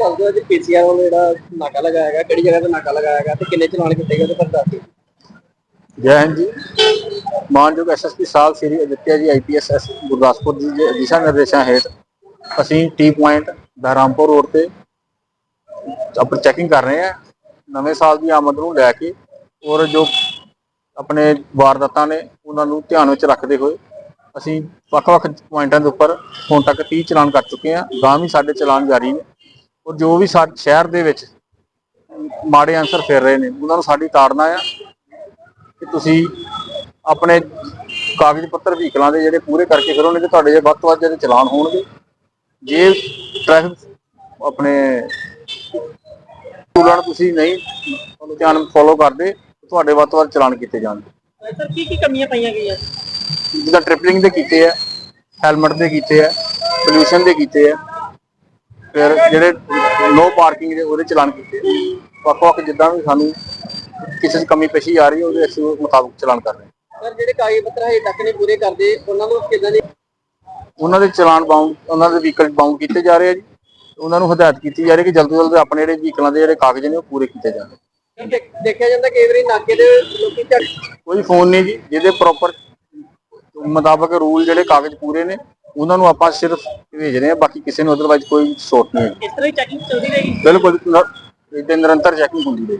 ਦੱਸ ਦਿਓ ਜੀ ਪੀਸੀਆਰ ਵਾਲਾ ਜਿਹੜਾ ਨਾਕਾ ਲਗਾਇਆ ਹੈਗਾ ਕਿਹੜੀ ਜਗ੍ਹਾ ਤੇ ਨਾਕਾ ਲਗਾਇਆ ਹੈਗਾ ਤੇ ਕਿੰਨੇ ਚਲਾਨ ਕੀਤੇ ਗਏ ਉਹਦੇ ਪਰ ਦੱਸ ਦਿਓ। ਜੈ ਹਿੰਦ ਜੀ। ਮਾਨਯੋਗ ਐਸਐਸਪੀ ਸਾਹਿਬ ਸ੍ਰੀ ਅਦਿੱਤਿਆ ਜੀ ਆਈਪੀਐਸ ਐਸ ਗੁਰਦਾਸਪੁਰ ਜੀ ਦੇ ਦਿਸ਼ਾ ਨਿਰਦੇਸ਼ਾਂ ਹੇਠ ਅਸੀਂ ਟੀ ਪੁਆਇੰਟ ਬਹਿਰਾਮਪੁਰ ਰੋਡ ਤੇ ਆਪਣੀ ਚੈਕਿੰਗ ਕਰ ਰਹੇ ਹਾਂ। ਨਵੇਂ ਸਾਲ ਦੀ ਆਮਦ ਨੂੰ ਲੈ ਕੇ ਔਰ ਜੋ ਆਪਣੇ ਵਾਰਦਾਤਾਂ ਨੇ ਉਹਨਾਂ ਨੂੰ ਧਿਆਨ ਵਿੱਚ ਰੱਖਦੇ ਹੋਏ ਅਸੀਂ ਵੱਖ-ਵੱਖ ਪੁਆਇੰਟਾਂ ਦੇ ਉੱਪਰ ਹੁਣ ਤੱਕ 30 ਚਲਾਨ ਕਰ ਚੁੱਕੇ ਹਾਂ। ਗਾਂ ਵੀ ਸਾਡੇ ਚਲਾਨ ਜਾਰੀ ਨੇ। ਔਰ ਜੋ ਵੀ ਸ਼ਹਿਰ ਦੇ ਵਿੱਚ ਮਾੜੇ ਅਨਸਰ ਫਿਰ ਰਹੇ ਨੇ ਉਹਨਾਂ ਨੂੰ ਸਾਡੀ ਤਾੜਨਾ ਆ ਕਿ ਤੁਸੀਂ ਆਪਣੇ ਕਾਗਜ਼ ਪੱਤਰ ਵਹੀਕਲਾਂ ਦੇ ਜਿਹੜੇ ਪੂਰੇ ਕਰਕੇ ਫਿਰੋ ਨਹੀਂ ਤੇ ਤੁਹਾਡੇ ਜੇ ਵੱਧ ਤੋਂ ਵੱਧ ਜਿਹੜੇ ਚਲਾਨ ਹੋਣਗੇ ਜੇ ਟ੍ਰੈਫਿਕ ਆਪਣੇ ਰੂਲਾਂ ਤੁਸੀਂ ਨਹੀਂ ਧਿਆਨ ਫੋਲੋ ਕਰਦੇ ਤੁਹਾਡੇ ਵੱਧ ਤੋਂ ਵੱਧ ਚਲਾਨ ਕੀਤੇ ਜਾਣਗੇ। ਸਰ ਕੀ ਕੀ ਕਮੀਆਂ ਪਾਈਆਂ ਗਈਆਂ? ਜਿੱਦਾਂ ਟ੍ਰਿਪਲਿੰਗ ਦੇ ਕੀਤੇ ਆ ਹੈਲਮਟ ਦੇ ਕੀਤੇ ਆ ਪੋਲੂਸ਼ਨ ਦੇ ਕੀਤੇ ਆ। ਫਿਰ ਜਿਹੜੇ ਨੋ ਪਾਰਕਿੰਗ ਦੇ ਉਹਦੇ ਚਲਾਨ ਕੀਤੇ। ਵੱਖ ਵੱਖ ਜਿੱਦਾਂ ਵੀ ਸਾਨੂੰ ਕਿਸੇ 'ਚ ਕਮੀ ਪੇਸ਼ੀ ਆ ਰਹੀ ਹੈ ਉਹਦੇ ਅਸੀਂ ਮੁਤਾਬਕ ਚਲਾਨ ਕਰ ਰਹੇ ਹਾਂ। ਸਰ ਜਿਹੜੇ ਕਾਗਜ਼ ਪੱਤਰ ਹਜੇ ਤੱਕ ਨਹੀਂ ਪੂਰੇ ਕਰਦੇ ਉਹਨਾਂ ਨੂੰ ਕਿਦਾਂ ਦੀ ਉਹਨਾਂ ਦੇ ਚਲਾਨ ਬਾਉਂਡ ਉਹਨਾਂ ਦੇ ਵਹੀਕਲ ਬਾਉਂਡ ਕੀਤੇ ਜਾ ਰਹੇ ਆ ਜੀ। ਉਹਨਾਂ ਨੂੰ ਹਦਾਇਤ ਕੀਤੀ ਜਾ ਰਹੀ ਹੈ ਕਿ ਜਲਦੀ ਤੋਂ ਜਲਦੀ ਆਪਣੇ ਜਿਹੜੇ ਵਹੀਕਲਾਂ ਦੇ ਜਿਹੜੇ ਕਾਗਜ਼ ਨੇ ਉਹ ਪੂਰੇ ਕੀਤੇ ਜਾਣ। ਦੇਖ- ਦੇਖਿਆ ਜਾਂਦਾ ਕਈ ਵਾਰੀ ਨਾਕੇ ਦੇ ਲੋਕੀ ਝੜ ਕੋਈ ਫੋਨ ਨਹੀਂ ਜੀ ਜਿਹਦੇ ਪ੍ਰੋਪਰ ਮੁਤਾਬਕ ਰੂਲ ਜਿਹੜੇ ਕਾਗਜ਼ ਪੂਰੇ ਨੇ ਉਹਨਾਂ ਨੂੰ ਆਪਾਂ ਸਿਰਫ ਭੇਜ ਰਹੇ ਹਾਂ ਬਾਕੀ ਕਿਸੇ ਨੂੰ ਅਦਰਵਾਈਜ਼ ਕੋਈ ਸੋਟ ਨਹੀਂ ਹੈ। ਇਸ ਤਰ੍ਹਾਂ ਹੀ ਚੈਕਿੰਗ ਚੱਲਦੀ ਰਹੀ ਬਿਲਕੁਲ ਨ- ਇਹਦੇ ਨਿਰੰਤਰ ਚੈਕਿੰਗ ਹੁੰਦੀ ਰਹੀ